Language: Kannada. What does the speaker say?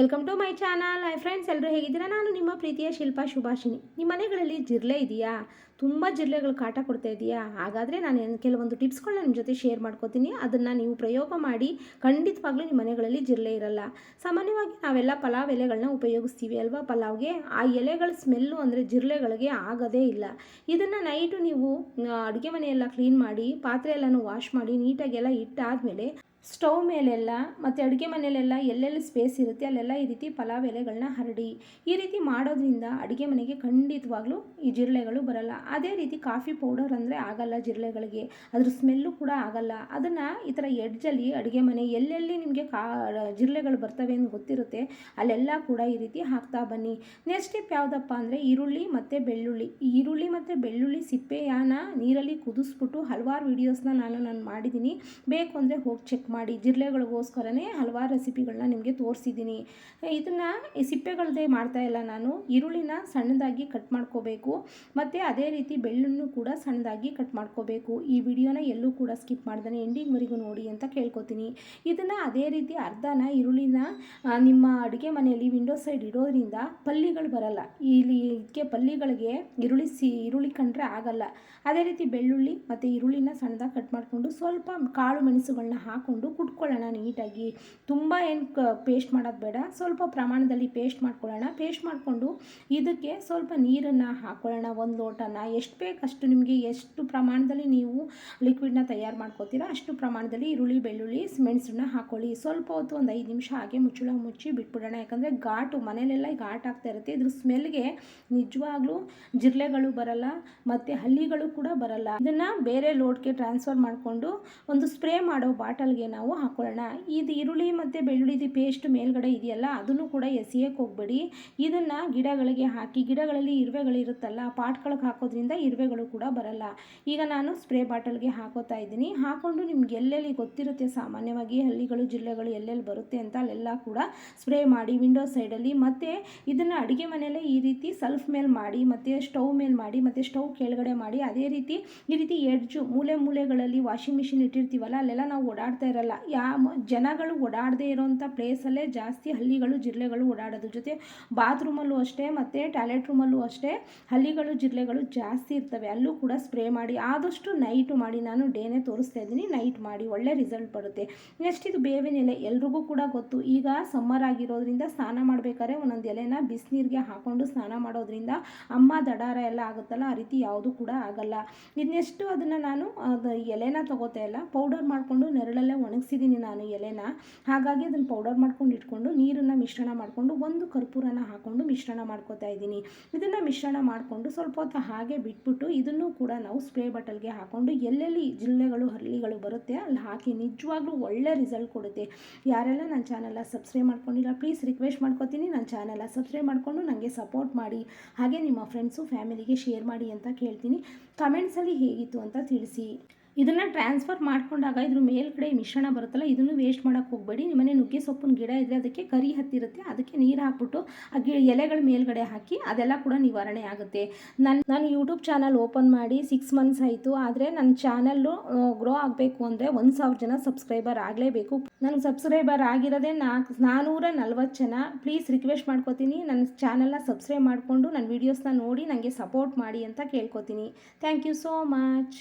Welcome to my channel hi friends ಎಲ್ಲರೂ ಹೇಗಿದ್ದೀರಾ? ನಾನು ನಿಮ್ಮ ಪ್ರೀತಿಯ ಶಿಲ್ಪಾ ಶುಭಾಷಿನಿ ನಿಮ್ಮ ಮನೆಗಳಲ್ಲಿ ಜಿರ್ಲೆ ಇದೆಯಾ? ತುಂಬ ಜಿರ್ಲೆಗಳು ಕಾಟ ಕೊಡ್ತಾ ಇದೆಯಾ? ಹಾಗಾದರೆ ನಾನು ಕೆಲವೊಂದು ಟಿಪ್ಸ್ಗಳನ್ನ ನಿಮ್ಮ ಜೊತೆ ಶೇರ್ ಮಾಡ್ಕೋತೀನಿ. ಅದನ್ನು ನೀವು ಪ್ರಯೋಗ ಮಾಡಿ ಖಂಡಿತವಾಗ್ಲೂ ನಿಮ್ಮ ಮನೆಗಳಲ್ಲಿ ಜಿರ್ಲೆ ಇರಲ್ಲ. ಸಾಮಾನ್ಯವಾಗಿ ನಾವೆಲ್ಲ ಪಲಾವ್ ಎಲೆಗಳನ್ನ ಉಪಯೋಗಿಸ್ತೀವಿ ಅಲ್ವಾ? ಪಲಾವ್ಗೆ ಆ ಎಲೆಗಳ ಸ್ಮೆಲ್ಲು ಅಂದರೆ ಜಿರ್ಲೆಗಳಿಗೆ ಆಗೋದೇ ಇಲ್ಲ. ಇದನ್ನು ನೈಟು ನೀವು ಅಡುಗೆ ಮನೆಯೆಲ್ಲ ಕ್ಲೀನ್ ಮಾಡಿ, ಪಾತ್ರೆ ಎಲ್ಲನೂ ವಾಶ್ ಮಾಡಿ, ನೀಟಾಗೆಲ್ಲ ಇಟ್ಟಾದಮೇಲೆ ಸ್ಟವ್ ಮೇಲೆಲ್ಲ ಮತ್ತು ಅಡುಗೆ ಮನೆಯಲ್ಲೆಲ್ಲ ಎಲ್ಲೆಲ್ಲಿ ಸ್ಪೇಸ್ ಇರುತ್ತೆ ಅಲ್ಲೆಲ್ಲ ಈ ರೀತಿ ಪಲಾವ್ ಎಲೆಗಳನ್ನ ಹರಡಿ. ಈ ರೀತಿ ಮಾಡೋದ್ರಿಂದ ಅಡುಗೆ ಮನೆಗೆ ಖಂಡಿತವಾಗ್ಲೂ ಈ ಜಿರಳೆಗಳು ಬರಲ್ಲ. ಅದೇ ರೀತಿ ಕಾಫಿ ಪೌಡರ್ ಅಂದರೆ ಆಗಲ್ಲ ಜಿರಳೆಗಳಿಗೆ. ಅದ್ರ ಸ್ಮೆಲ್ಲು ಕೂಡ ಆಗಲ್ಲ. ಅದನ್ನು ಈ ಥರ ಎಡ್ಜಲ್ಲಿ ಅಡುಗೆ ಮನೆ ಎಲ್ಲೆಲ್ಲಿ ನಿಮಗೆ ಕಾ, ಜಿರಳೆಗಳು ಬರ್ತವೆ ಅಂತ ಗೊತ್ತಿರುತ್ತೆ, ಅಲ್ಲೆಲ್ಲ ಕೂಡ ಈ ರೀತಿ ಹಾಕ್ತಾ ಬನ್ನಿ. ನೆಕ್ಸ್ಟ್ ಟಿಪ್ ಯಾವುದಪ್ಪ ಅಂದರೆ ಈರುಳ್ಳಿ ಮತ್ತು ಬೆಳ್ಳುಳ್ಳಿ. ಈರುಳ್ಳಿ ಮತ್ತು ಬೆಳ್ಳುಳ್ಳಿ ಸಿಪ್ಪೆಯನ್ನ ನೀರಲ್ಲಿ ಕುದಿಸ್ಬಿಟ್ಟು ಹಲವಾರು ವೀಡಿಯೋಸ್ನ ನಾನು ನಾನು ಮಾಡಿದ್ದೀನಿ ಬೇಕು ಅಂದರೆ ಹೋಗಿ ಚೆಕ್ ಮಾಡಿ ಜಿರಳೆಗಳಿಗೋಸ್ಕರನೇ ಹಲವಾರು ರೆಸಿಪಿಗಳನ್ನ ನಿಮಗೆ ತೋರಿಸಿದ್ದೀನಿ. ಇದನ್ನು ಈ ಸಿಪ್ಪೆಗಳದ್ದೇ ಮಾಡ್ತಾ ಇಲ್ಲ ನಾನು. ಈರುಳ್ಳಿನ ಸಣ್ಣದಾಗಿ ಕಟ್ ಮಾಡ್ಕೋಬೇಕು. ಮತ್ತು ಅದೇ ರೀತಿ ಬೆಳ್ಳನ್ನು ಕೂಡ ಸಣ್ಣದಾಗಿ ಕಟ್ ಮಾಡ್ಕೋಬೇಕು. ಈ ವಿಡಿಯೋನ ಎಲ್ಲೂ ಕೂಡ ಸ್ಕಿಪ್ ಮಾಡ್ದಾನೆ ಎಂಡಿಂಗ್ವರೆಗೂ ನೋಡಿ ಅಂತ ಕೇಳ್ಕೊತೀನಿ. ಇದನ್ನು ಅದೇ ರೀತಿ ಅರ್ಧನ ಈರುಳ್ಳಿನ ನಿಮ್ಮ ಅಡುಗೆ ಮನೆಯಲ್ಲಿ ವಿಂಡೋ ಸೈಡ್ ಇಡೋದ್ರಿಂದ ಪಲ್ಲಿಗಳು ಬರಲ್ಲ. ಇಲ್ಲಿ ಇದಕ್ಕೆ ಪಲ್ಲಿಗಳಿಗೆ ಈರುಳ್ಳಿ ಸಿ, ಈರುಳ್ಳಿ ಕಂಡ್ರೆ ಆಗಲ್ಲ. ಅದೇ ರೀತಿ ಬೆಳ್ಳುಳ್ಳಿ ಮತ್ತು ಈರುಳ್ಳಿನ ಸಣ್ಣದಾಗಿ ಕಟ್ ಮಾಡಿಕೊಂಡು ಸ್ವಲ್ಪ ಕಾಳು ಮೆಣಸುಗಳನ್ನ ಹಾಕ್ಕೊಂಡು ಕುಟ್ಕೊಳ್ಳೋಣ ನೀಟಾಗಿ. ತುಂಬ ಏನು ಕ, ಪೇಸ್ಟ್ ಮಾಡೋದು ಬೇಡ. ಸ್ವಲ್ಪ ಪ್ರಮಾಣದಲ್ಲಿ ಪೇಸ್ಟ್ ಮಾಡ್ಕೊಳ್ಳೋಣ. ಪೇಸ್ಟ್ ಮಾಡಿಕೊಂಡು ಇದಕ್ಕೆ ಸ್ವಲ್ಪ ನೀರನ್ನು ಹಾಕ್ಕೊಳ್ಳೋಣ ಒಂದು ಲೋಟನ. ಎಷ್ಟು ಬೇಕಷ್ಟು ನಿಮಗೆ ಎಷ್ಟು ಪ್ರಮಾಣದಲ್ಲಿ ನೀವು ಲಿಕ್ವಿಡ್ನ ತಯಾರು ಮಾಡ್ಕೋತೀರಾ, ಅಷ್ಟು ಪ್ರಮಾಣದಲ್ಲಿ ಈರುಳ್ಳಿ, ಬೆಳ್ಳುಳ್ಳಿ, ಮೆಣಸನ್ನ ಹಾಕ್ಕೊಳ್ಳಿ ಸ್ವಲ್ಪ ಹೊತ್ತು ಒಂದು ಐದು ನಿಮಿಷ ಹಾಗೆ ಮುಚ್ಚಳ ಮುಚ್ಚಿ ಬಿಟ್ಬಿಡೋಣ. ಯಾಕಂದರೆ ಘಾಟು, ಮನೇಲೆಲ್ಲ ಘಾಟ್ ಆಗ್ತಾ ಇರುತ್ತೆ. ಇದ್ರ ಸ್ಮೆಲ್ಗೆ ನಿಜವಾಗ್ಲೂ ಜಿರಳೆಗಳು ಬರಲ್ಲ, ಮತ್ತು ಹಲ್ಲಿಗಳು ಕೂಡ ಬರಲ್ಲ. ಇದನ್ನು ಬೇರೆ ಲೋಡ್ಗೆ ಟ್ರಾನ್ಸ್ಫರ್ ಮಾಡಿಕೊಂಡು ಒಂದು ಸ್ಪ್ರೇ ಮಾಡೋ ಬಾಟಲ್ಗೆ ನಾವು ಹಾಕೊಳ್ಳೋಣ. ಇದು ಈರುಳ್ಳಿ ಮತ್ತು ಬೆಳ್ಳುಳ್ಳಿದು ಪೇಸ್ಟ್ ಮೇಲ್ಗಡೆ ಇದೆಯಲ್ಲ, ಅದನ್ನು ಕೂಡ ಎಸಿಯೋಕ್ಕೆ ಹೋಗಬೇಡಿ. ಇದನ್ನು ಗಿಡಗಳಿಗೆ ಹಾಕಿ, ಗಿಡಗಳಲ್ಲಿ ಇರುವೆಗಳಿರುತ್ತಲ್ಲ ಪಾಟ್ಗಳಿಗೆ ಹಾಕೋದ್ರಿಂದ ಇರುವೆಗಳು ಕೂಡ ಬರಲ್ಲ. ಈಗ ನಾನು ಸ್ಪ್ರೇ ಬಾಟಲ್ಗೆ ಹಾಕೋತಾ ಇದ್ದೀನಿ. ಹಾಕೊಂಡು ನಿಮ್ಗೆ ಎಲ್ಲೆಲ್ಲಿ ಗೊತ್ತಿರುತ್ತೆ, ಸಾಮಾನ್ಯವಾಗಿ ಹಳ್ಳಿಗಳು, ಜಿಲ್ಲೆಗಳು ಎಲ್ಲೆಲ್ಲಿ ಬರುತ್ತೆ ಅಂತ ಅಲ್ಲೆಲ್ಲ ಕೂಡ ಸ್ಪ್ರೇ ಮಾಡಿ ವಿಂಡೋ ಸೈಡಲ್ಲಿ ಮತ್ತು ಇದನ್ನು ಅಡುಗೆ ಮನೆಯಲ್ಲೇ ಈ ರೀತಿ ಸಲ್ಫ್ ಮೇಲೆ ಮಾಡಿ, ಮತ್ತು ಸ್ಟವ್ ಮೇಲೆ ಮಾಡಿ, ಮತ್ತು ಸ್ಟವ್ ಕೆಳಗಡೆ ಮಾಡಿ, ಅದೇ ರೀತಿ ಈ ರೀತಿ ಎಡ್ಜು ಮೂಲೆ ಮೂಲೆಗಳಲ್ಲಿ ವಾಷಿಂಗ್ ಮಿಷಿನ್ ಇಟ್ಟಿರ್ತೀವಲ್ಲ, ಅಲ್ಲೆಲ್ಲ ನಾವು ಓಡಾಡ್ತಾ ಇರಲ್ಲ. ಯಾ ಮ- ಜನಗಳು ಓಡಾಡದೇ ಇರೋಂಥ ಪ್ಲೇಸಲ್ಲೇ ಜಾಸ್ತಿ ಹಳ್ಳಿಗಳು, ಜಿಲ್ಲೆಗಳು ಓಡಾಡೋದು. ಜೊತೆ ಬಾತ್ರೂಮಲ್ಲೂ ಅಷ್ಟೇ ಮತ್ತು ಟಾಯ್ಲೆಟ್ ರೂಮಲ್ಲೂ ಅಷ್ಟೇ ಹಳ್ಳಿಗಳು, ಜಿಲ್ಲೆಗಳು ಜಾಸ್ತಿ ಇರ್ತವೆ. ಅಲ್ಲೂ ಕೂಡ ಸ್ಪ್ರೇ ಮಾಡಿ, ಆದಷ್ಟು ನೈಟು ಮಾಡಿ. ನಾನು ಡೇನೇ ತೋರಿಸ್ತಾ ಇದ್ದೀನಿ ನೈಟ್ ಮಾಡಿ. ಒಳ್ಳೆ ರಿಸಲ್ಟ್ ಬರುತ್ತೆ. ನೆಕ್ಸ್ಟ್ ಇದು ಬೇವಿನ ಎಲೆ. ಎಲ್ರಿಗೂ ಕೂಡ ಗೊತ್ತು. ಈಗ ಸಮ್ಮರ್ ಆಗಿರೋದ್ರಿಂದ ಸ್ನಾನ ಮಾಡಬೇಕಾದ್ರೆ ಒಂದೊಂದು ಎಲೆನ ಬಿಸಿನೀರಿಗೆ ಹಾಕೊಂಡು ಸ್ನಾನ ಮಾಡೋದ್ರಿಂದ ಅಮ್ಮ ದಡಾರ ಎಲ್ಲ ಆಗುತ್ತಲ್ಲ, ಆ ರೀತಿ ಯಾವುದು ಕೂಡ ಆಗಲ್ಲ. ಇನ್ನೆಷ್ಟು ಅದನ್ನು ನಾನು ಎಲೆನ ತಗೋತಾ ಇಲ್ಲ. ಪೌಡರ್ ಮಾಡಿಕೊಂಡು ನೆರಳಲ್ಲೇ ಒಣಗಿಸಿದ್ದೀನಿ ನಾನು ಎಲೆನ. ಹಾಗಾಗಿ ಅದನ್ನು ಪೌಡರ್ ಮಾಡ್ಕೊಂಡು ಇಟ್ಕೊಂಡು ನೀರನ್ನು ಮಿಶ್ರಣ ಮಾಡಿಕೊಂಡು ಒಂದು ಕರ್ಪೂರನ ಹಾಕ್ಕೊಂಡು ಮಿಶ್ರಣ ಮಾಡ್ಕೋತಾ ಇದ್ದೀನಿ. ಇದನ್ನು ಮಿಶ್ರಣ ಮಾಡಿಕೊಂಡು ಸ್ವಲ್ಪ ಹೊತ್ತು ಹಾಗೆ ಬಿಟ್ಬಿಟ್ಟು ಇದನ್ನು ಕೂಡ ನಾವು ಸ್ಪ್ರೇ ಬಾಟಲ್ಗೆ ಹಾಕ್ಕೊಂಡು ಎಲ್ಲೆಲ್ಲಿ ಜಿಲ್ಲೆಗಳು, ಹಳ್ಳಿಗಳು ಬರುತ್ತೆ ಅಲ್ಲಿ ಹಾಕಿ ನಿಜವಾಗ್ಲೂ ಒಳ್ಳೆ ರಿಸಲ್ಟ್ ಕೊಡುತ್ತೆ. ಯಾರೆಲ್ಲ ನನ್ನ ಚಾನೆಲ್ಲ ಸಬ್ಸ್ಕ್ರೈಬ್ ಮಾಡ್ಕೊಂಡಿಲ್ಲ ಪ್ಲೀಸ್ ರಿಕ್ವೆಸ್ಟ್ ಮಾಡ್ಕೊತೀನಿ. ನನ್ನ ಚಾನೆಲ್ಲ ಸಬ್ಸ್ಕ್ರೈಬ್ ಮಾಡಿಕೊಂಡು ನನಗೆ ಸಪೋರ್ಟ್ ಮಾಡಿ. ಹಾಗೆ ನಿಮ್ಮ ಫ್ರೆಂಡ್ಸು ಫ್ಯಾಮಿಲಿಗೆ ಶೇರ್ ಮಾಡಿ ಅಂತ ಕೇಳ್ತೀನಿ. ಕಮೆಂಟ್ಸಲ್ಲಿ ಹೇಗಿತ್ತು ಅಂತ ತಿಳಿಸಿ. ಇದನ್ನು ಟ್ರಾನ್ಸ್ಫರ್ ಮಾಡ್ಕೊಂಡಾಗ ಇದ್ರ ಮೇಲ್ಗಡೆ ಮಿಶ್ರಣ ಬರುತ್ತಲ್ಲ, ಇದನ್ನು ವೇಸ್ಟ್ ಮಾಡೋಕ್ಕೆ ಹೋಗಬೇಡಿ. ನಿಮ್ಮನೆ ನುಗ್ಗೆ ಸೊಪ್ಪಿನ ಗಿಡ ಇದ್ದರೆ ಅದಕ್ಕೆ ಕರಿ ಹತ್ತಿರುತ್ತೆ, ಅದಕ್ಕೆ ನೀರು ಹಾಕ್ಬಿಟ್ಟು ಆ ಗಿ, ಎಲೆಗಳ ಮೇಲ್ಗಡೆ ಹಾಕಿ ಅದೆಲ್ಲ ಕೂಡ ನಿವಾರಣೆ ಆಗುತ್ತೆ. ನನ್ನ ನಾನು ಯೂಟ್ಯೂಬ್ ಚಾನಲ್ ಓಪನ್ ಮಾಡಿ ಸಿಕ್ಸ್ ಮಂತ್ಸ್ ಆಯಿತು. ಆದರೆ ನನ್ನ ಚಾನಲ್ಲು ಗ್ರೋ ಆಗಬೇಕು ಅಂದರೆ ಒಂದು ಸಾವಿರ ಜನ ಸಬ್ಸ್ಕ್ರೈಬರ್ ಆಗಲೇಬೇಕು. ನನಗೆ ಸಬ್ಸ್ಕ್ರೈಬರ್ ಆಗಿರೋದೇ ನಾಲ್ಕು ನಾನ್ನೂರ ನಲ್ವತ್ತು ಜನ. ಪ್ಲೀಸ್ ರಿಕ್ವೆಸ್ಟ್ ಮಾಡ್ಕೋತೀನಿ. ನನ್ನ ಚಾನಲ್ನ ಸಬ್ಸ್ಕ್ರೈಬ್ ಮಾಡಿಕೊಂಡು ನನ್ನ ವೀಡಿಯೋಸ್ನ ನೋಡಿ ನನಗೆ ಸಪೋರ್ಟ್ ಮಾಡಿ ಅಂತ ಕೇಳ್ಕೊತೀನಿ. Thank you so much